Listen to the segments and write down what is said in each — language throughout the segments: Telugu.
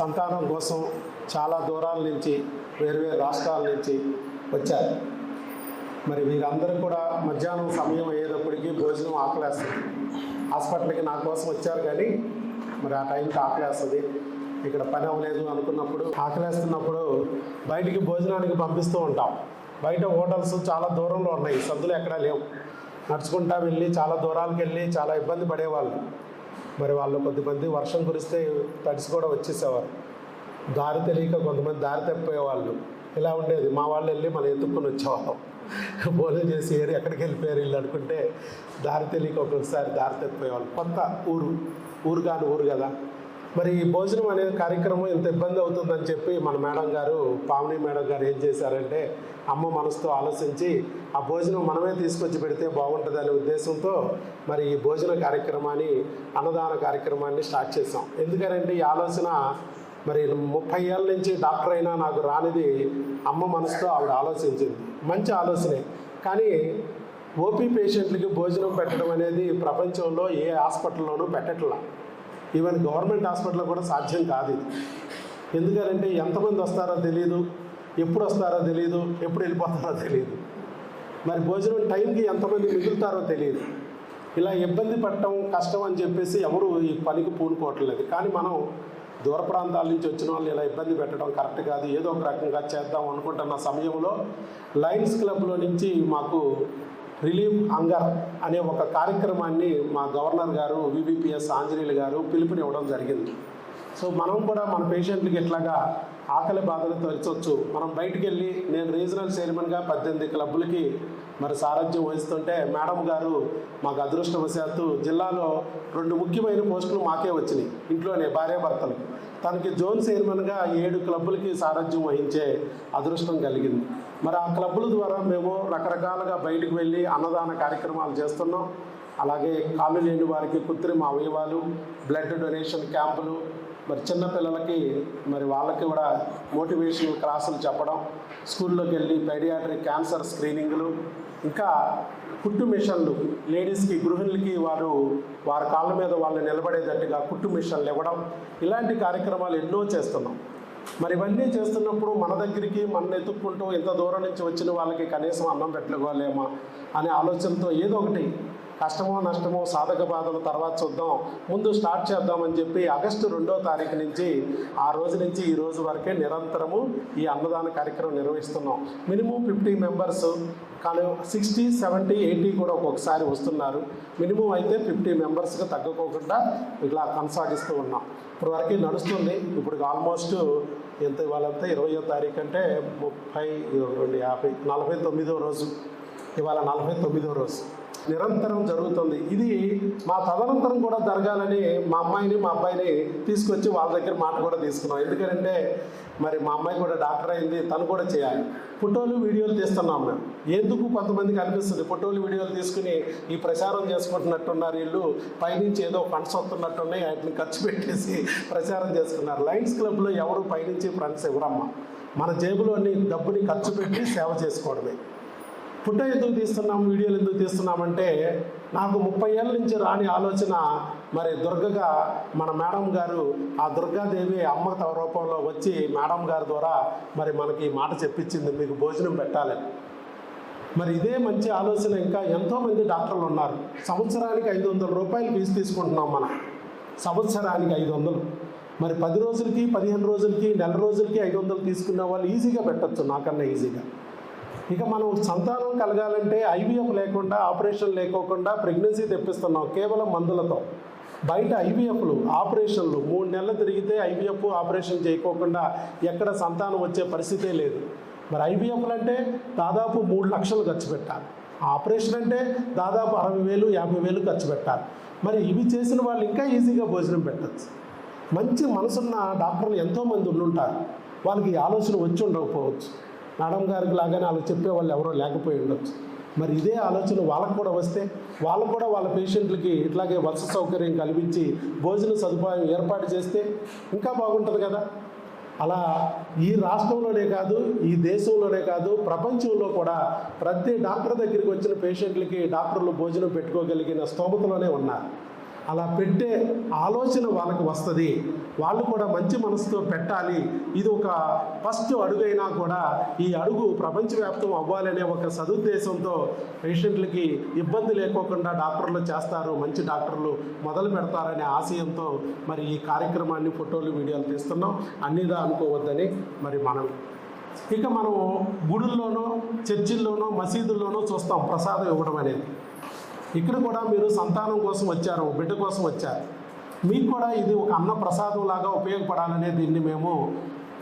సంతానం కోసం చాలా దూరాల నుంచి వేరువేరు రాష్ట్రాల నుంచి వచ్చారు. మరి వీరందరూ కూడా మధ్యాహ్నం సమయం అయ్యేటప్పటికి భోజనం ఆకలేస్తుంది. హాస్పిటల్కి నా కోసం వచ్చారు కానీ మరి ఆ టైంకి ఆకలేస్తుంది. ఇక్కడ పని అవ్వలేదు అనుకున్నప్పుడు ఆకలేస్తున్నప్పుడు బయటికి భోజనానికి పంపిస్తూ ఉంటాం. బయట హోటల్స్ చాలా దూరంలో ఉన్నాయి. సద్దులు ఎక్కడా లేవు. నడుచుకుంటా వెళ్ళి చాలా దూరాలకు వెళ్ళి చాలా ఇబ్బంది పడేవాళ్ళు. మరి వాళ్ళు కొద్దిమంది వర్షం కురిస్తే తడిసి కూడా వచ్చేసేవారు. దారి తెలియక కొంతమంది దారి తప్పిపోయేవాళ్ళు. ఇలా ఉండేది. మా వాళ్ళు వెళ్ళి మనం ఎత్తుక్కుని వచ్చేవాళ్ళం. భోజనం చేసి ఏరి ఎక్కడికి వెళ్ళిపోయారు వీళ్ళు అనుకుంటే దారి తెలియక ఒక్కొక్కసారి దారి తప్పిపోయేవాళ్ళు. కొత్త ఊరు ఊరు కాని ఊరు కదా. మరి ఈ భోజనం అనే కార్యక్రమం ఇంత ఇబ్బంది అవుతుందని చెప్పి మన మేడం గారు పావని మేడం గారు ఏం చేశారంటే అమ్మ మనసుతో ఆలోచించి ఆ భోజనం మనమే తీసుకొచ్చి పెడితే బాగుంటుందనే ఉద్దేశంతో మరి ఈ భోజన కార్యక్రమాన్ని అన్నదాన కార్యక్రమాన్ని స్టార్ట్ చేసాం ఎందుకంటే ఈ ఆలోచన మరి ముప్పై ఏళ్ళ నుంచి డాక్టర్ అయినా నాకు రానిది అమ్మ మనసుతో ఆవిడ ఆలోచించింది. మంచి ఆలోచనే. కానీ ఓపీ పేషెంట్లకి భోజనం పెట్టడం అనేది ప్రపంచంలో ఏ హాస్పిటల్లోనూ పెట్టట్లా. ఈవెన్ గవర్నమెంట్ హాస్పిటల్లో కూడా సాధ్యం కాదు ఇది. ఎందుకంటే ఎంతమంది వస్తారో తెలియదు ఎప్పుడు వస్తారో తెలియదు ఎప్పుడు వెళ్ళిపోతారో తెలియదు మరి భోజనం టైంకి ఎంతమంది మిగులుతారో తెలియదు ఇలా ఇబ్బంది పడటం కష్టం అని చెప్పేసి ఎవరు ఈ పనికి పూనుకోవట్లేదు. కానీ మనం దూర ప్రాంతాల నుంచి వచ్చిన వాళ్ళు ఇలా ఇబ్బంది పెట్టడం కరెక్ట్ కాదు. ఏదో ఒక రకంగా చేద్దాం అనుకుంటున్న సమయంలో లయన్స్ క్లబ్లో నుంచి మాకు రిలీఫ్ హంగర్ అనే ఒక కార్యక్రమాన్ని మా గవర్నర్ గారు వివిపిఎస్ ఆంజనేయులు గారు పిలుపునివ్వడం జరిగింది. సో మనం కూడా మన పేషెంట్లకి ఇట్లాగా ఆకలి బాధలు తొలచవచ్చు మనం బయటికి వెళ్ళి నేను రీజనల్ చైర్మన్గా పద్దెనిమిది క్లబ్బులకి మరి సారథ్యం వహిస్తుంటే మేడం గారు మాకు అదృష్టవశాత్తు జిల్లాలో రెండు ముఖ్యమైన పోస్టులు మాకే వచ్చినాయి. ఇంట్లోనే భార్యాభర్తలు తనకి జోన్ చైర్మన్గా ఏడు క్లబ్బులకి సారథ్యం వహించే అదృష్టం కలిగింది. మరి ఆ క్లబ్బుల ద్వారా మేము రకరకాలుగా బయటకు వెళ్ళి అన్నదాన కార్యక్రమాలు చేస్తున్నాం. అలాగే కాళ్ళు లేని వారికి కృత్రిమ అవయవాలు బ్లడ్ డొనేషన్ క్యాంపులు మరి చిన్నపిల్లలకి మరి వాళ్ళకి కూడా మోటివేషనల్ క్లాసులు చెప్పడం స్కూల్లోకి వెళ్ళి పైడియాట్రిక్ క్యాన్సర్ స్క్రీనింగ్లు ఇంకా కుట్టు మిషన్లు లేడీస్కి గృహిణులకి వారు వారి కాళ్ళ మీద వాళ్ళు నిలబడేటట్టుగా కుట్టు మిషన్లు ఇవ్వడం ఇలాంటి కార్యక్రమాలు ఎన్నో చేస్తున్నాం. మరి ఇవన్నీ చేస్తున్నప్పుడు మన దగ్గరికి మన ఎత్తుక్కుంటూ ఇంత దూరం నుంచి వచ్చిన వాళ్ళకి కనీసం అన్నం పెట్టుకోలేమా అనే ఆలోచనతో ఏదో ఒకటి కష్టమో నష్టమో సాధక బాధల తర్వాత చూద్దాం. ముందు స్టార్ట్ చేద్దామని చెప్పి ఆగస్టు రెండో తారీఖు నుంచి ఆ రోజు నుంచి ఈ రోజు వరకే నిరంతరము ఈ అన్నదాన కార్యక్రమం నిర్వహిస్తున్నాం. మినిమం ఫిఫ్టీ మెంబర్స్ కానీ సిక్స్టీ సెవెంటీ ఎయిటీ కూడా ఒక్కొక్కసారి వస్తున్నారు. మినిమం అయితే ఫిఫ్టీ మెంబర్స్కి తగ్గకోకుండా ఇలా కొనసాగిస్తూ ఉన్నాం. ఇప్పుడు వరకు నడుస్తుంది. ఇప్పుడు ఆల్మోస్ట్ ఎంత ఇవాళంతా ఇరవయో తారీఖు అంటే ముప్పై రెండు యాభై నలభై తొమ్మిదో రోజు. ఇవాళ నలభై తొమ్మిదో రోజు. నిరంతరం జరుగుతుంది. ఇది మా తదనంతరం కూడా జరగాలని మా అమ్మాయిని మా అబ్బాయిని తీసుకొచ్చి వాళ్ళ దగ్గర మాట కూడా తీసుకున్నాం. ఎందుకంటే మరి మా అమ్మాయి కూడా డాక్టర్ అయింది తను కూడా చేయాలి. ఫోటోలు వీడియోలు తీస్తున్నాం మేము. ఎందుకు కొంతమందికి అనిపిస్తుంది? ఫోటోలు వీడియోలు తీసుకుని ఈ ప్రచారం చేసుకుంటున్నట్టున్నారు వీళ్ళు. పైనుంచి ఏదో ఫండ్స్ వస్తున్నట్టున్నాయి వాటిని ఖర్చు పెట్టేసి ప్రచారం చేసుకున్నారు. లయన్స్ క్లబ్లో ఎవరు పైనుంచి ఫండ్స్ ఇవ్వరమ్మా. మన జేబులోని డబ్బుని ఖర్చు పెట్టి సేవ చేసుకోవడమే. ఫోటో ఎందుకు తీస్తున్నాం వీడియోలు ఎందుకు తీస్తున్నామంటే నాకు ముప్పై ఏళ్ళ నుంచి రాని ఆలోచన మరి దుర్గగా మన మేడం గారు ఆ దుర్గాదేవి అమ్మ తవ రూపంలో వచ్చి మేడం గారి ద్వారా మరి మనకి ఈ మాట చెప్పించింది మీకు భోజనం పెట్టాలి. మరి ఇదే మంచి ఆలోచన ఇంకా ఎంతోమంది డాక్టర్లు ఉన్నారు. సంవత్సరానికి ఐదు వందల రూపాయలు ఫీజు తీసుకుంటున్నాం మనం. సంవత్సరానికి ఐదు వందలు. మరి పది రోజులకి పదిహేను రోజులకి నెల రోజులకి ఐదు వందలు తీసుకునే వాళ్ళు ఈజీగా పెట్టచ్చు నాకన్నా ఈజీగా. ఇక మనం సంతానం కలగాలంటే ఐవీఎఫ్ లేకుండా ఆపరేషన్ లేకోకుండా ప్రెగ్నెన్సీ తెప్పిస్తున్నాం కేవలం మందులతో. బయట ఐవీఎఫ్లు ఆపరేషన్లు మూడు నెలలు తిరిగితే ఐవీఎఫ్ ఆపరేషన్ చేయకోకుండా ఎక్కడ సంతానం వచ్చే పరిస్థితే లేదు. మరి ఐవీఎఫ్లు అంటే దాదాపు మూడు లక్షలు ఖర్చు పెట్టాలి. ఆపరేషన్ అంటే దాదాపు అరవై వేలు యాభై వేలు ఖర్చు పెట్టాలి. మరి ఇవి చేసిన వాళ్ళు ఇంకా ఈజీగా భోజనం పెట్టచ్చు. మంచి మనసున్న డాక్టర్లు ఎంతోమంది ఉండుంటారు. వాళ్ళకి ఆలోచన వచ్చి ఉండకపోవచ్చు. మేడం గారికి లాగానే వాళ్ళు చెప్పే వాళ్ళు ఎవరో లేకపోయి ఉండొచ్చు. మరి ఇదే ఆలోచన వాళ్ళకు కూడా వస్తే వాళ్ళు కూడా వాళ్ళ పేషెంట్లకి ఇట్లాగే వలస సౌకర్యం కల్పించి భోజన సదుపాయం ఏర్పాటు చేస్తే ఇంకా బాగుంటుంది కదా. అలా ఈ రాష్ట్రంలోనే కాదు ఈ దేశంలోనే కాదు ప్రపంచంలో కూడా ప్రతి డాక్టర్ దగ్గరికి వచ్చిన పేషెంట్లకి డాక్టర్లు భోజనం పెట్టుకోగలిగిన స్తోమతలోనే ఉన్నారు. అలా పెట్టే ఆలోచన వాళ్ళకి వస్తుంది. వాళ్ళు కూడా మంచి మనసుతో పెట్టాలి. ఇది ఒక ఫస్ట్ అడుగైనా కూడా ఈ అడుగు ప్రపంచవ్యాప్తం అవ్వాలనే ఒక సదుద్దేశంతో పేషెంట్లకి ఇబ్బంది లేకోకుండా డాక్టర్లు చేస్తారు. మంచి డాక్టర్లు మొదలు పెడతారనే ఆశయంతో మరి ఈ కార్యక్రమాన్ని ఫోటోలు వీడియోలు తీస్తున్నాం. అన్నిదా అనుకోవద్దని మరి మనం. ఇక మనం గుడుల్లోనో చర్చిల్లోనో మసీదుల్లోనో చూస్తాం ప్రసాదం ఇవ్వడం అనేది. ఇక్కడ కూడా మీరు సంతానం కోసం వచ్చారు బిడ్డ కోసం వచ్చారు. మీకు కూడా ఇది ఒక అన్న ప్రసాదం లాగా ఉపయోగపడాలనే దీన్ని మేము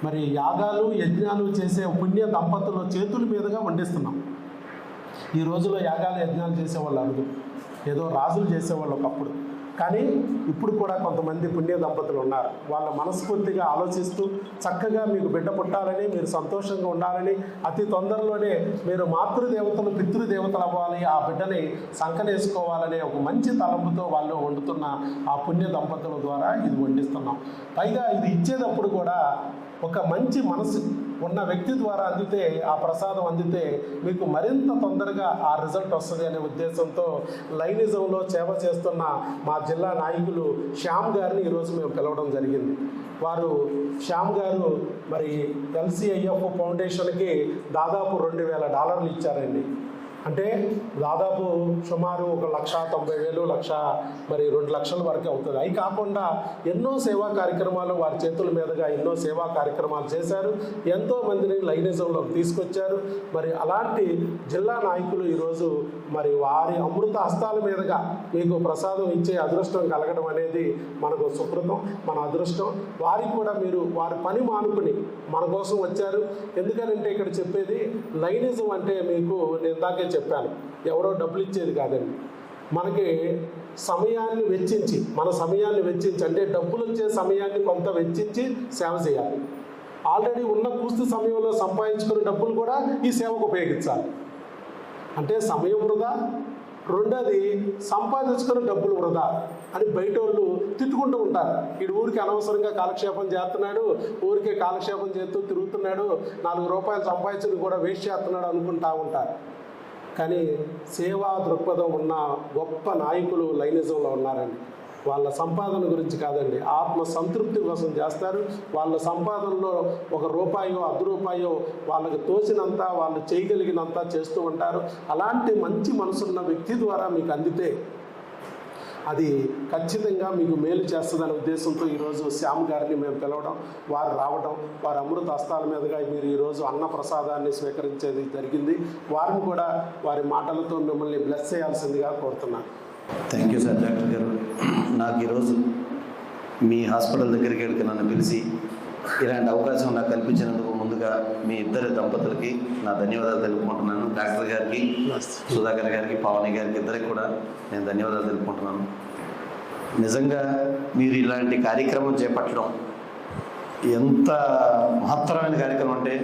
మరి యాగాలు యజ్ఞాలు చేసే పుణ్య దంపతుల చేతుల మీదుగా వండిస్తున్నాం. ఈ రోజుల్లో యాగాలు యజ్ఞాలు చేసేవాళ్ళు అడుగు ఏదో రాజులు చేసేవాళ్ళు ఒకప్పుడు. కానీ ఇప్పుడు కూడా కొంతమంది పుణ్య దంపతులు ఉన్నారు. వాళ్ళ మనస్ఫూర్తిగా ఆలోచిస్తూ చక్కగా మీకు బిడ్డ పుట్టాలని మీరు సంతోషంగా ఉండాలని అతి తొందరలోనే మీరు మాతృదేవతలు పితృదేవతలు అవ్వాలి ఆ బిడ్డని సంకనేసుకోవాలనే ఒక మంచి తలంపుతో వాళ్ళు వండుతున్న ఆ పుణ్య దంపతుల ద్వారా ఇది వండిస్తున్నాం. పైగా ఇది ఇచ్చేటప్పుడు కూడా ఒక మంచి మనసు ఉన్న వ్యక్తి ద్వారా అందితే ఆ ప్రసాదం అందితే మీకు మరింత తొందరగా ఆ రిజల్ట్ వస్తుంది అనే ఉద్దేశంతో లైనిజంలో సేవ చేస్తున్న మా జిల్లా నాయకులు శ్యామ్ గారిని ఈరోజు మేము పిలవడం జరిగింది. వారు శ్యామ్ గారు మరి ఎల్సిఐఎఫ్ ఫౌండేషన్కి దాదాపు రెండు వేల డాలర్లు ఇచ్చారండి. అంటే దాదాపు సుమారు ఒక లక్ష తొంభై వేలు లక్ష మరి రెండు లక్షల వరకు అవుతుంది. అవి కాకుండా ఎన్నో సేవా కార్యక్రమాలు వారి చేతుల మీదుగా ఎన్నో సేవా కార్యక్రమాలు చేశారు. ఎంతో మందిని లైనిజంలోకి తీసుకొచ్చారు. మరి అలాంటి జిల్లా నాయకులు ఈరోజు మరి వారి అమృత హస్తాల మీదుగా మీకు ప్రసాదం ఇచ్చే అదృష్టం కలగడం అనేది మనకు సుకృతం మన అదృష్టం. వారికి కూడా మీరు వారి పని మానుకుని మన కోసం వచ్చారు. ఎందుకనంటే ఇక్కడ చెప్పేది లైనిజం అంటే మీకు నేను ఇందాకే చెప్పాను. ఎవరో డబ్బులు ఇచ్చేది కాదండి. మనకి సమయాన్ని వెచ్చించి మన సమయాన్ని వెచ్చించి అంటే డబ్బులు వచ్చే సమయాన్ని కొంత వెచ్చించి సేవ చేయాలి. ఆల్రెడీ ఉన్న పూర్తి సమయంలో సంపాదించుకున్న డబ్బులు కూడా ఈ సేవకు ఉపయోగించాలి. అంటే సమయం వృధా రెండోది సంపాదించుకున్న డబ్బులు వృధా అని బయట వాళ్ళు తిట్టుకుంటూ ఉంటారు. వీడు ఊరికి అనవసరంగా కాలక్షేపం చేస్తున్నాడు ఊరికే కాలక్షేపం చేస్తూ తిరుగుతున్నాడు నాలుగు రూపాయలు సంపాదించుని కూడా వేస్ట్ చేస్తున్నాడు అనుకుంటా ఉంటారు. కానీ సేవా దృక్పథం ఉన్న గొప్ప నాయకులు లైనిజంలో ఉన్నారండి. వాళ్ళ సంపాదన గురించి కాదండి. ఆత్మ సంతృప్తి కోసం చేస్తారు. వాళ్ళ సంపాదనలో ఒక రూపాయో అర్ధ రూపాయో వాళ్ళకి తోచినంత వాళ్ళు చేయగలిగినంత చేస్తూ ఉంటారు. అలాంటి మంచి మనసున్న వ్యక్తి ద్వారా మీకు అందితే అది ఖచ్చితంగా మీకు మేలు చేస్తుందనే ఉద్దేశంతో ఈరోజు శ్యామ్ గారిని మేము పిలవడం వారు రావడం వారి అమృత హస్తాల మీదుగా మీరు ఈరోజు అన్న ప్రసాదాన్ని స్వీకరించేది జరిగింది. వారిని కూడా వారి మాటలతో మిమ్మల్ని బ్లెస్ చేయాల్సిందిగా కోరుతున్నాను. థ్యాంక్ యూ సార్ డాక్టర్ గారు నాకు ఈరోజు మీ హాస్పిటల్ దగ్గరికి వెళ్ళి నన్ను పిలిచి ఇలాంటి అవకాశం నాకు కల్పించినందుకు ముందుగా మీ ఇద్దరి దంపతులకి నా ధన్యవాదాలు తెలుపుకుంటున్నాను. డాక్టర్ గారికి సుధాకర్ గారికి పావని గారికి ఇద్దరికి కూడా నేను ధన్యవాదాలు తెలుపుకుంటున్నాను. నిజంగా మీరు ఇలాంటి కార్యక్రమం చేపట్టడం ఎంత మహత్తరమైన కార్యక్రమం అంటే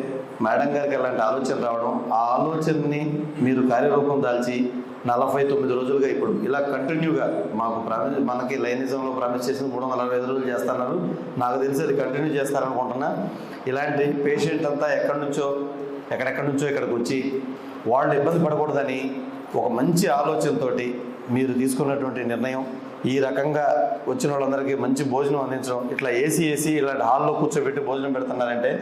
మేడం గారికి అలాంటి ఆలోచన రావడం ఆ ఆలోచనని మీరు కార్యరూపం దాల్చి నలభై తొమ్మిది రోజులుగా ఇప్పుడు ఇలా కంటిన్యూగా మాకు ప్రామిస్ మనకి లైనిజంలో ప్రామిస్ చేసిన మూడు వందల అరవై ఐదు రోజులు చేస్తున్నారు. నాకు తెలిసి అది కంటిన్యూ చేస్తారనుకుంటున్నా. ఇలాంటి పేషెంట్ అంతా ఎక్కడి నుంచో ఎక్కడెక్కడి నుంచో ఇక్కడికి వచ్చి వాళ్ళు ఇబ్బంది పడకూడదని ఒక మంచి ఆలోచనతో మీరు తీసుకున్నటువంటి నిర్ణయం. ఈ రకంగా వచ్చిన వాళ్ళందరికీ మంచి భోజనం అందించడం. ఇట్లా ఏసీ ఏసీ ఇలాంటి హాల్లో కూర్చోబెట్టి భోజనం పెడుతున్నారంటే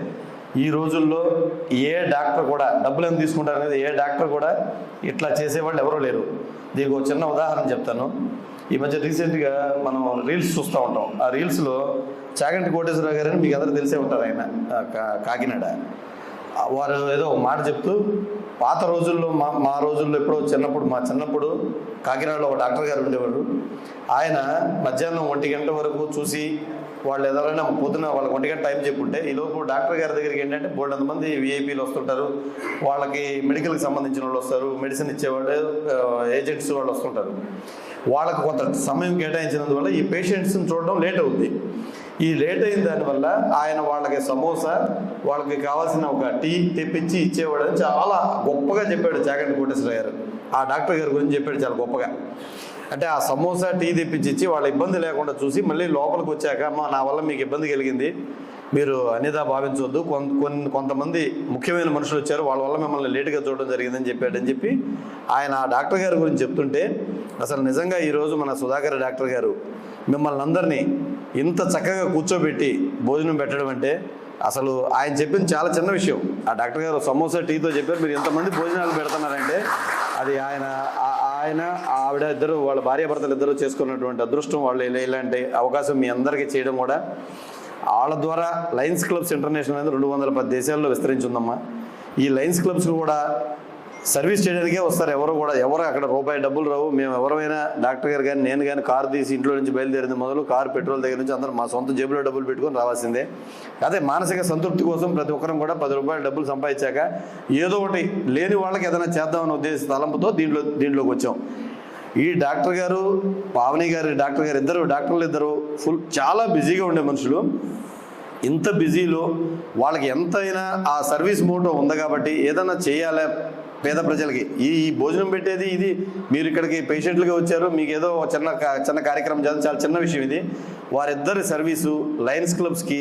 ఈ రోజుల్లో ఏ డాక్టర్ కూడా డబ్బులు ఏం తీసుకుంటారు అనేది ఏ డాక్టర్ కూడా ఇట్లా చేసేవాళ్ళు ఎవరూ లేరు. దీనికి ఒక చిన్న ఉదాహరణ చెప్తాను. ఈ మధ్య రీసెంట్గా మనం రీల్స్ చూస్తూ ఉంటాం. ఆ రీల్స్లో చాగంటి కోటేశ్వరరావు గారని మీకు అందరూ తెలిసే ఉంటారు ఆయన కా- కాకినాడ. వారు ఏదో ఒక మాట చెప్తూ పాత రోజుల్లో మా మా రోజుల్లో ఎప్పుడో చిన్నప్పుడు మా చిన్నప్పుడు కాకినాడలో ఒక డాక్టర్ గారు ఉండేవాడు ఆయన మధ్యాహ్నం ఒంటి గంట వరకు చూసి వాళ్ళు ఎవరైనా పొద్దున వాళ్ళకి ఒంటి గంట టైం చెప్పుంటే ఈ లోపు డాక్టర్ గారి దగ్గరికి ఏంటంటే బోల్డ్ మంది విఐపీలు వస్తుంటారు. వాళ్ళకి మెడికల్కి సంబంధించిన వాళ్ళు వస్తారు. మెడిసిన్ ఇచ్చేవాళ్ళు ఏజెంట్స్ వాళ్ళు వస్తుంటారు. వాళ్ళకు కొంత సమయం కేటాయించినందువల్ల ఈ పేషెంట్స్ని చూడడం లేట్ అవుద్ది. ఈ లేట్ అయిన దానివల్ల ఆయన వాళ్ళకి సమోసా వాళ్ళకి కావాల్సిన ఒక టీ తెప్పించి ఇచ్చేవాడు చాలా గొప్పగా చెప్పాడు చాగంటి కోటేశ్వర గారు. ఆ డాక్టర్ గారి గురించి చెప్పాడు చాలా గొప్పగా. అంటే ఆ సమోసా టీ తెప్పించి వాళ్ళ ఇబ్బంది లేకుండా చూసి మళ్ళీ లోపలికి వచ్చాక అమ్మ నా వల్ల మీకు ఇబ్బంది కలిగింది. మీరు అనేదా భావించవద్దు కొంత కొన్ని కొంతమంది ముఖ్యమైన మనుషులు వచ్చారు. వాళ్ళ వల్ల మిమ్మల్ని లేటుగా చూడడం జరిగిందని చెప్పాడని చెప్పి ఆయన ఆ డాక్టర్ గారి గురించి చెప్తుంటే అసలు నిజంగా ఈరోజు మన సుధాకర్ డాక్టర్ గారు మిమ్మల్ని అందరినీ ఇంత చక్కగా కూర్చోబెట్టి భోజనం పెట్టడం అంటే అసలు ఆయన చెప్పింది చాలా చిన్న విషయం. ఆ డాక్టర్ గారు సమోసా టీతో చెప్పారు. మీరు ఎంతమంది భోజనాలు పెడుతున్నారంటే అది ఆయన ఆ- ఆయన ఆవిడ ఇద్దరు వాళ్ళ భార్యాభర్తలు ఇద్దరు చేసుకున్నటువంటి అదృష్టం వాళ్ళు ఇలాంటి అవకాశం మీ అందరికీ చేయడం కూడా వాళ్ళ ద్వారా లయన్స్ క్లబ్స్ ఇంటర్నేషనల్ అనేది రెండు వందల పది దేశాల్లో విస్తరించి ఉందమ్మా. ఈ లయన్స్ క్లబ్స్ కూడా సర్వీస్ చేయడానికే వస్తారు. ఎవరు కూడా ఎవరు అక్కడ రూపాయి డబ్బులు రావు. మేము ఎవరైనా డాక్టర్ గారు కానీ నేను కానీ కారు తీసి ఇంట్లో నుంచి బయలుదేరింది మొదలు కారు పెట్రోల్ దగ్గర నుంచి అందరూ మా సొంత జేబులో డబ్బులు పెట్టుకొని రావాల్సిందే. అదే మానసిక సంతృప్తి కోసం ప్రతి ఒక్కరం కూడా పది రూపాయలు డబ్బులు సంపాదించాక ఏదో ఒకటి లేని వాళ్ళకి ఏదైనా చేద్దామనే ఉద్దేశ తలంపుతో దీంట్లో దీంట్లోకి వచ్చాం. ఈ డాక్టర్ గారు పావని గారు డాక్టర్ గారు ఇద్దరు డాక్టర్లు ఇద్దరు ఫుల్ చాలా బిజీగా ఉండే మనుషులు. ఇంత బిజీలో వాళ్ళకి ఎంతైనా ఆ సర్వీస్ మోటో ఉంది కాబట్టి ఏదైనా చేయాలి పేద ప్రజలకి. ఈ భోజనం పెట్టేది ఇది. మీరు ఇక్కడికి పేషెంట్లుగా వచ్చారు. మీకు ఏదో ఒక చిన్న చిన్న కార్యక్రమం చేయాలి చాలా చిన్న విషయం ఇది. వారిద్దరి సర్వీసు లయన్స్ క్లబ్స్కి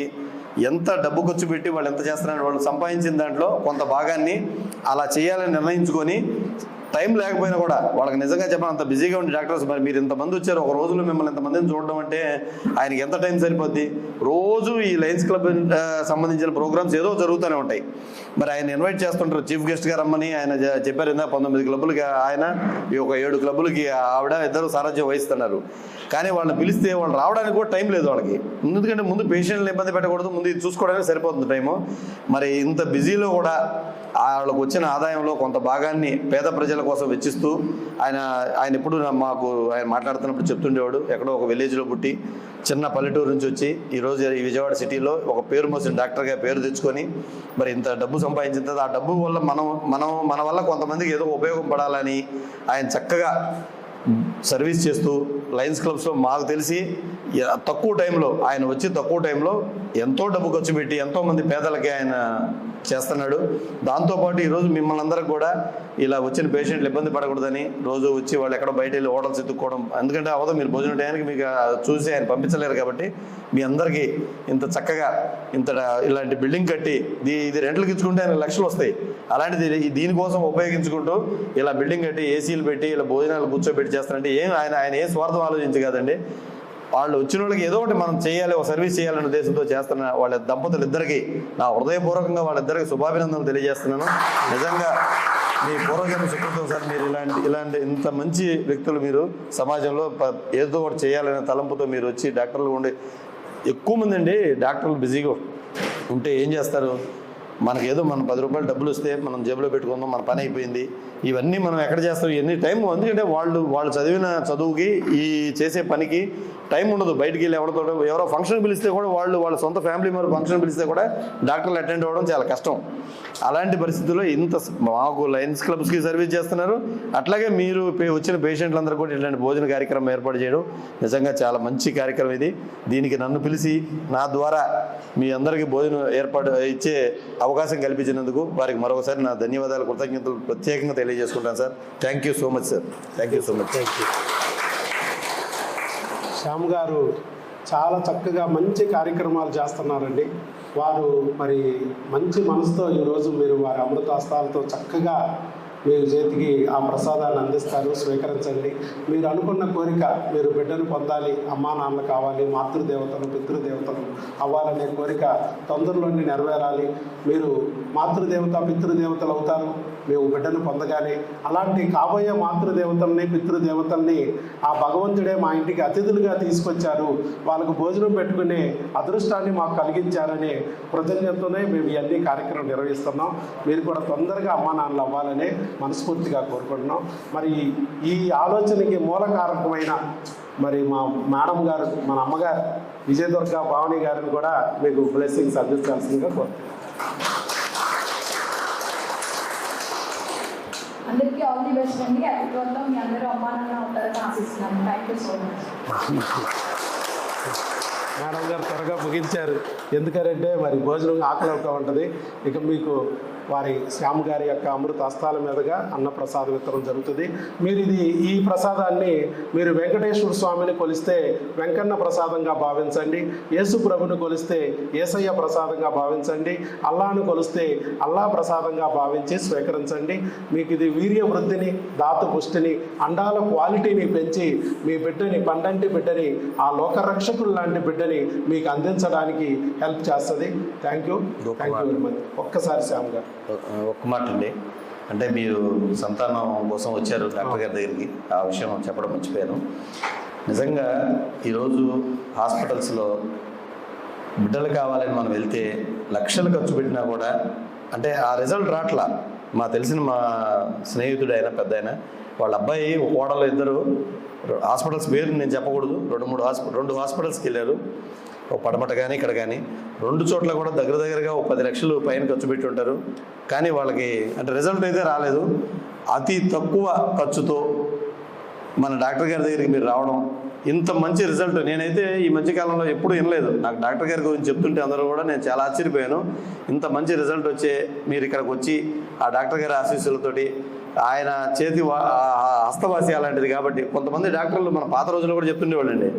ఎంత డబ్బు ఖర్చు పెట్టి వాళ్ళు ఎంత చేస్తున్నారు వాళ్ళు సంపాదించిన దాంట్లో కొంత భాగాన్ని అలా చేయాలని నిర్ణయించుకొని టైం లేకపోయినా కూడా వాళ్ళకి నిజంగా చెప్పాలి అంత బిజీగా ఉండే డాక్టర్స్ మరి మీరు ఇంతమంది వచ్చారు ఒక రోజులో మిమ్మల్ని ఇంతమందిని చూడడం అంటే ఆయనకి ఎంత టైం సరిపోద్ది? రోజు ఈ లయన్స్ క్లబ్ సంబంధించిన ప్రోగ్రామ్స్ ఏదో జరుగుతూనే ఉంటాయి. మరి ఆయన ఇన్వైట్ చేస్తుంటారు చీఫ్ గెస్ట్గా రమ్మని ఆయన చెప్పారు ఇందా పంతొమ్మిది క్లబ్బులకి ఆయన ఈ ఒక ఏడు క్లబ్బులకి ఆవిడ ఇద్దరు సారథ్యం వహిస్తున్నారు. కానీ వాళ్ళని పిలిస్తే వాళ్ళు రావడానికి కూడా టైం లేదు వాళ్ళకి. ఎందుకంటే ముందు పేషెంట్లు ఇబ్బంది పెట్టకూడదు ముందు ఇది చూసుకోవడానికి సరిపోతుంది టైము. మరి ఇంత బిజీలో కూడా వాళ్ళకు వచ్చిన ఆదాయంలో కొంత భాగాన్ని పేద ప్రజల కోసం వెచ్చిస్తూ ఆయన ఆయన ఎప్పుడు మాకు ఆయన మాట్లాడుతున్నప్పుడు చెప్తుండేవాడు ఎక్కడో ఒక విలేజ్లో పుట్టి చిన్న పల్లెటూరు నుంచి వచ్చి ఈరోజు ఈ విజయవాడ సిటీలో ఒక పేరు మోసిన డాక్టర్గా పేరు తెచ్చుకొని మరి ఇంత డబ్బు సంపాదించిన తర్వాత ఆ డబ్బు వల్ల మనం మనం మన వల్ల కొంతమందికి ఏదో ఉపయోగపడాలని ఆయన చక్కగా సర్వీస్ చేస్తూ లయన్స్ క్లబ్స్లో మాకు తెలిసి తక్కువ టైంలో ఆయన వచ్చి తక్కువ టైంలో ఎంతో డబ్బు ఖర్చు పెట్టి ఎంతోమంది పేదలకి ఆయన చేస్తున్నాడు. దాంతోపాటు ఈరోజు మిమ్మల్ని అందరికి కూడా ఇలా వచ్చిన పేషెంట్లు ఇబ్బంది పడకూడదని రోజు వచ్చి వాళ్ళు ఎక్కడో బయట వెళ్ళి హోటల్స్ ఎత్తుక్కోవడం. ఎందుకంటే అవదో మీరు భోజనం టయానికి మీకు చూసి ఆయన పంపించలేరు కాబట్టి మీ అందరికీ ఇంత చక్కగా ఇంత ఇలాంటి బిల్డింగ్ కట్టి దీ ఇది రెంట్లకు ఇచ్చుకుంటే ఆయన లక్షలు వస్తాయి. అలాంటిది దీనికోసం ఉపయోగించుకుంటూ ఇలా బిల్డింగ్ కట్టి ఏసీలు పెట్టి ఇలా భోజనాలు కూర్చోబెట్టి చేస్తారంటే ఏం ఆయన ఆయన ఏ స్వార్థం ఆలోచించి కాదండి. వాళ్ళు వచ్చిన వాళ్ళకి ఏదో ఒకటి మనం చేయాలి ఒక సర్వీస్ చేయాలనే ఉద్దేశంతో చేస్తున్న వాళ్ళ దంపతులు ఇద్దరికి నా హృదయపూర్వకంగా వాళ్ళిద్దరికి శుభాభినందనలు తెలియజేస్తున్నాను. నిజంగా మీ పూర్వజన్మ సుకృతం సార్ మీరు ఇలాంటి ఇలాంటి ఇంత మంచి వ్యక్తులు మీరు సమాజంలో ఏదో ఒకటి చేయాలనే తలంపుతో మీరు వచ్చి డాక్టర్లు ఉండి ఎక్కువ మంది అండి డాక్టర్లు బిజీగా ఉంటే ఏం చేస్తారు? మనకి ఏదో మనం పది రూపాయలు డబ్బులు వస్తే మనం జేబులో పెట్టుకుందాం మన పని అయిపోయింది. ఇవన్నీ మనం ఎక్కడ చేస్తాం? ఎన్ని టైం ఎందుకంటే వాళ్ళు వాళ్ళు చదివిన చదువుకి ఈ చేసే పనికి టైం ఉండదు బయటికి వెళ్ళి ఎవరితో ఎవరో ఫంక్షన్ పిలిస్తే కూడా వాళ్ళు వాళ్ళ సొంత ఫ్యామిలీ మరి ఫంక్షన్ పిలిస్తే కూడా డాక్టర్లు అటెండ్ అవ్వడం చాలా కష్టం. అలాంటి పరిస్థితుల్లో ఇంత మాకు లయన్స్ క్లబ్స్కి సర్వీస్ చేస్తున్నారు. అట్లాగే మీరు వచ్చిన పేషెంట్లందరూ కూడా ఇట్లాంటి భోజన కార్యక్రమం ఏర్పాటు చేయడం నిజంగా చాలా మంచి కార్యక్రమం ఇది. దీనికి నన్ను పిలిచి నా ద్వారా మీ అందరికీ భోజనం ఏర్పాటు ఇచ్చే అవకాశం కల్పించినందుకు వారికి మరొకసారి నా ధన్యవాదాలు కృతజ్ఞతలు ప్రత్యేకంగా తెలియజేసుకుంటాను sir. Thank you so much sir thank you so much thank you Shyam గారు చాలా చక్కగా మంచి కార్యక్రమాలు చేస్తున్నారండి. వారు మరి మంచి మనసుతో ఈరోజు మీరు వారి అమృతాస్తాలతో చక్కగా మీరు చేతికి ఆ ప్రసాదాన్ని అందిస్తారు స్వీకరించండి. మీరు అనుకున్న కోరిక మీరు బిడ్డను పొందాలి అమ్మా నాన్న కావాలి మాతృదేవతలు పితృదేవతలు అవ్వాలనే కోరిక తొందరలోనే నెరవేరాలి. మీరు మాతృదేవత పితృదేవతలు అవుతారు. మేము బిడ్డను పొందగానే అలాంటి కాబోయే మాతృదేవతల్ని పితృదేవతల్ని ఆ భగవంతుడే మా ఇంటికి అతిథులుగా తీసుకొచ్చారు. వాళ్ళకు భోజనం పెట్టుకునే అదృష్టాన్ని మాకు కలిగించారనే కృతజ్ఞతతోనే మేము ఇవన్నీ కార్యక్రమం నిర్వహిస్తున్నాం. మీరు కూడా తొందరగా అమ్మా నాన్నలు అవ్వాలని మనస్ఫూర్తిగా కోరుకుంటున్నాం. మరి ఈ ఆలోచనకి మూల కారకమైన మరి మా మేడం గారు మన అమ్మగారు విజయదుర్గ భావని గారిని కూడా మీకు బ్లెస్సింగ్స్ అందించాల్సిందిగా కోరుతున్నాం. అందరికీ ఆల్ ది బెస్ట్ అండి. అగ్రికల్చర్లో మీ అందరూ అమ్మా ఉంటారని ఆశిస్తున్నాను. Thank you so much madam గారు త్వరగా ముగించారు. ఎందుకంటే మరి భోజనం ఆకలి అవుతూ ఉంటుంది. ఇక మీకు వారి శ్యామ్ గారి యొక్క అమృత హస్తాల మీదుగా అన్న ప్రసాద వితరణ జరుగుతుంది. మీరు ఇది ఈ ప్రసాదాన్ని మీరు వెంకటేశ్వర స్వామిని కొలిస్తే వెంకన్న ప్రసాదంగా భావించండి. యేసు ప్రభుని కొలిస్తే ఏసయ్య ప్రసాదంగా భావించండి. అల్లాను కొలిస్తే అల్లా ప్రసాదంగా భావించి స్వీకరించండి. మీకు ఇది వీర్య వృద్ధిని ధాతు పుష్టిని అండాల క్వాలిటీని పెంచి మీ బిడ్డని పండంటి బిడ్డని ఆ లోకరక్షకులు లాంటి బిడ్డని మీకు అందించడానికి హెల్ప్ చేస్తుంది. Thank you thank you very much ఒక్కసారి శ్యామ్ గారు. ఒక్క మాట అండి. అంటే మీరు సంతానం కోసం వచ్చారు డాక్టర్ గారి దగ్గరికి. ఆ విషయం చెప్పడం మర్చిపోయాను. నిజంగా ఈరోజు హాస్పిటల్స్లో బిడ్డలు కావాలని మనం వెళ్తే లక్షలు ఖర్చు పెట్టినా కూడా అంటే ఆ రిజల్ట్ రాట్లా. మా తెలిసిన మా స్నేహితుడు అయినా పెద్ద అయినా వాళ్ళ అబ్బాయి ఓడలు కోడలు ఇద్దరు. హాస్పిటల్స్ పేరు నేను చెప్పకూడదు. రెండు మూడు హాస్పిటల్ రెండు హాస్పిటల్స్కి వెళ్ళారు. ఒక పడమట కానీ ఇక్కడ కానీ రెండు చోట్ల కూడా దగ్గర దగ్గరగా ఒక పది లక్షలు పైన ఖర్చు పెట్టి ఉంటారు. కానీ వాళ్ళకి అంటే రిజల్ట్ అయితే రాలేదు. అతి తక్కువ ఖర్చుతో మన డాక్టర్ గారి దగ్గరికి మీరు రావడం ఇంత మంచి రిజల్ట్ నేనైతే ఈ మధ్యకాలంలో ఎప్పుడు వినలేదు. నాకు డాక్టర్ గారి గురించి చెప్తుంటే అందరూ కూడా నేను చాలా ఆశ్చర్యపోయాను. ఇంత మంచి రిజల్ట్ వచ్చే మీరు ఇక్కడికి వచ్చి ఆ డాక్టర్ గారి ఆశీస్సులతోటి ఆయన చేతి వా- హస్తవాసి అలాంటిది కాబట్టి కొంతమంది డాక్టర్లు మన పాత రోజుల్లో కూడా చెప్తుండేవాళ్ళండి.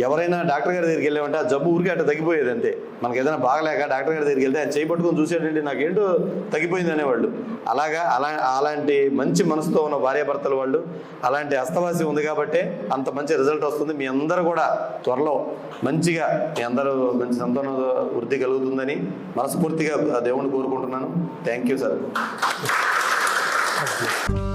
ఎవరైనా డాక్టర్ గారి దగ్గరికి వెళ్ళామంటే ఆ జబ్బు ఊరికే అట్ట తగ్గిపోయేది అంతే. మనకి ఏదైనా బాగలేక డాక్టర్ గారి దగ్గరికి వెళ్తే ఆయన చేయి పట్టుకొని నాకేంటో తగ్గిపోయింది అనేవాళ్ళు. అలాగా అలా అలాంటి మంచి మనసుతో ఉన్న భార్యాభర్తలు వాళ్ళు అలాంటి హస్తవాసి ఉంది కాబట్టి అంత మంచి రిజల్ట్ వస్తుంది. మీ అందరూ కూడా త్వరలో మంచిగా మీ అందరూ మంచి సంతాన వృద్ధి కలుగుతుందని మనస్ఫూర్తిగా దేవుణ్ణి కోరుకుంటున్నాను. Thank you sir. Thank you.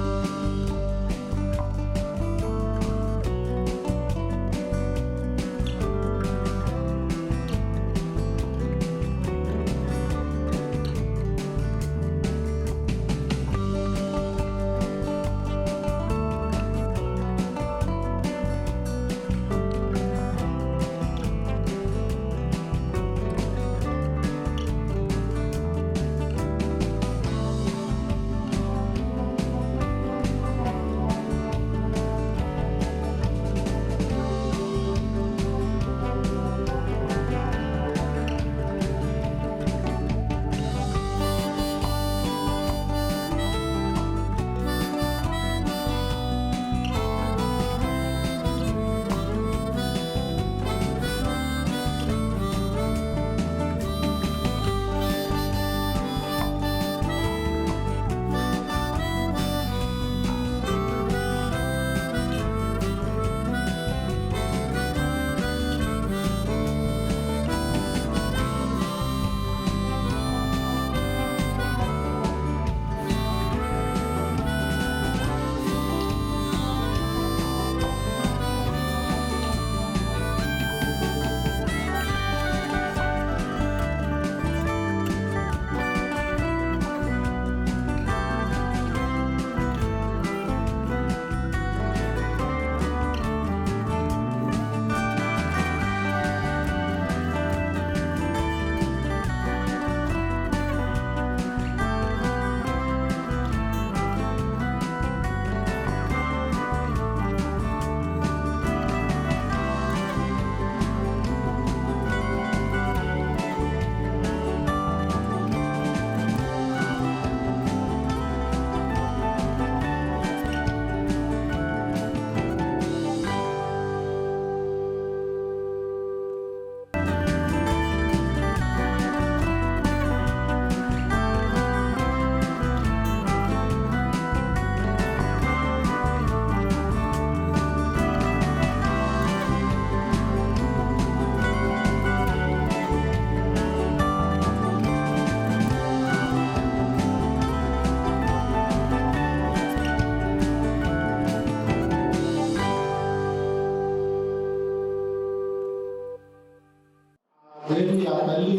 రేపు ఆ తల్లి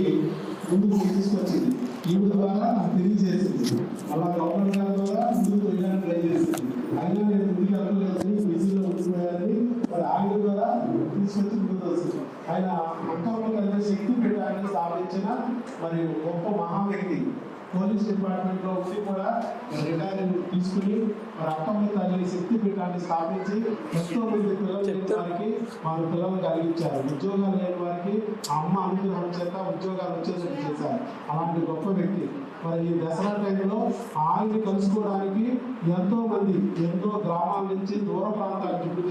ముందుకు తీసుకొచ్చింది. ఈవిడ ద్వారా తెలియజేసింది. అలా గవర్నర్ గారి ద్వారా ముందుకు వెళ్ళడానికి ట్రై చేసింది. అయినా నేను ముందుకు వెళ్ళలేదని బిజీలో ఉంటున్నాయని మరి ఆవిడ ద్వారా తీసుకొచ్చి ముందుకు వస్తుంది. ఆయన అక్కలు కలిగే శక్తి పెట్టాలని స్థాపించిన మరి గొప్ప మహా పోలీస్ డిపార్ట్మెంట్లో ఉండి కూడా రిటైర్ తీసుకుని మరి అక్కమ్మ తల్లి శక్తి పీఠాన్ని స్థాపించి ఎంతో మంది పిల్లలు వారికి వారి పిల్లలు కలిగించారు. ఉద్యోగాలు లేని వారికి అమ్మ అనుగ్రహం చేత ఉద్యోగాలు వచ్చేటట్టు చేశారు. అలాంటి గొప్ప వ్యక్తి. మరి ఈ దసరా టైంలో ఆయన కలుసుకోవడానికి ఎంతో మంది ఎంతో గ్రామాల నుంచి దూర వచ్చారు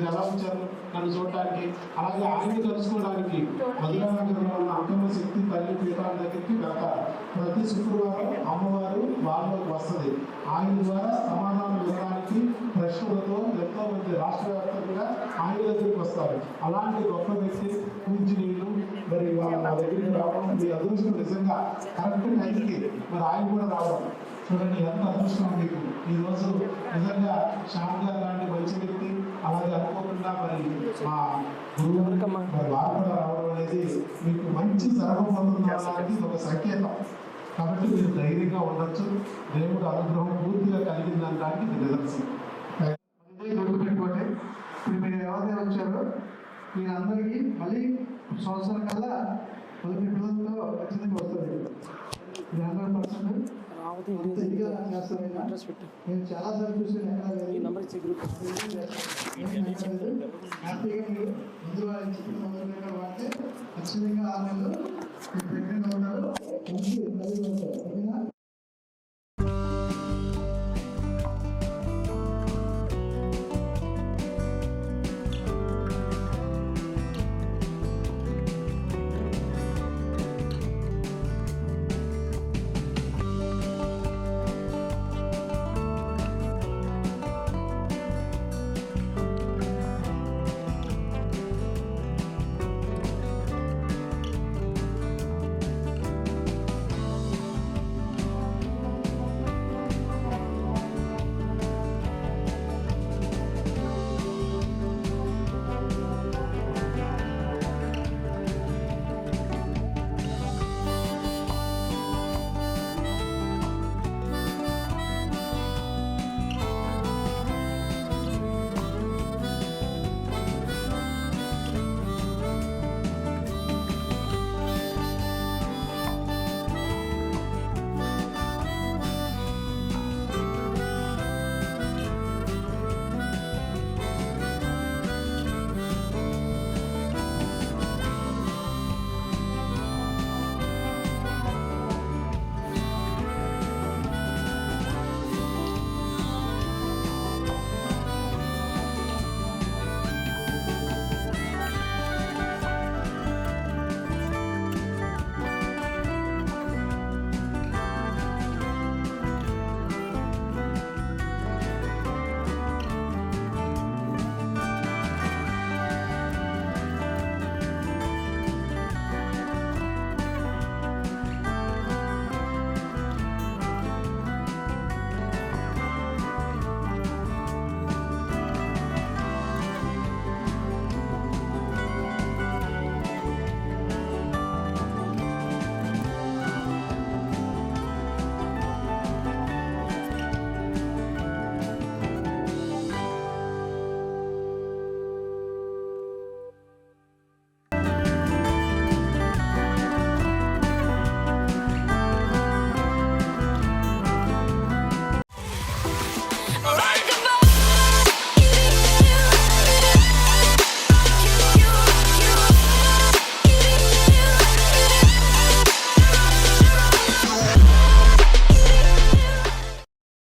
నన్ను చూడటానికి అలాగే ఆయన్ని కలుసుకోవడానికి మధురానగరంలో ఉన్న అంకమ్మ శక్తి తల్లి పీఠాల దగ్గరికి వెళ్తారు. ప్రతి శుక్రవారం అమ్మవారు వాళ్ళకి వస్తుంది. ఆయన ద్వారా సమాధానం వినడానికి ప్రశ్నలతో ఎంతో మంది రాష్ట్ర వ్యాప్తంగా ఆయన దగ్గరికి వస్తారు. అలాంటి గొప్ప వ్యక్తి పూజనీయులు మరి వాళ్ళ నా దగ్గరికి రావడం మీ అదృష్టం నిజంగా కరెక్ట్ టైంకి మరి ఆయన కూడా రావడం. చూడండి ఎంత అదృష్టం మీకు. ఈ నిజంగా శ్యామ్ గారు లాంటి మంచి వ్యక్తి అలాగే అనుకోకుండా మరి మా గురువు మరి వారు కూడా రావడం అనేది మీకు మంచి జరగబోతుందనడానికి ఇది ఒక సంకేతం. కాబట్టి మీరు ధైర్యంగా ఉండొచ్చు. దేవుడు అనుగ్రహం పూర్తిగా కలిగిందనడానికి ఇది నిదర్శనం ఇదే గుర్తుపెట్టుకోండి ఇప్పుడు మీరు ఎవరైతే వచ్చారో మీరందరికీ మళ్ళీ సంవత్సరం కల్లా మళ్ళీ మీ పిల్లలతో ఖచ్చితంగా వస్తుంది. ఇది హండ్రెడ్ పర్సెంట్ రావతి అడ్రస్ పెట్టు. నేను చాలా సార్లు చూసాను ఎక్కడ ఈ నంబర్ ఇచ్చే గ్రూప్ ఆ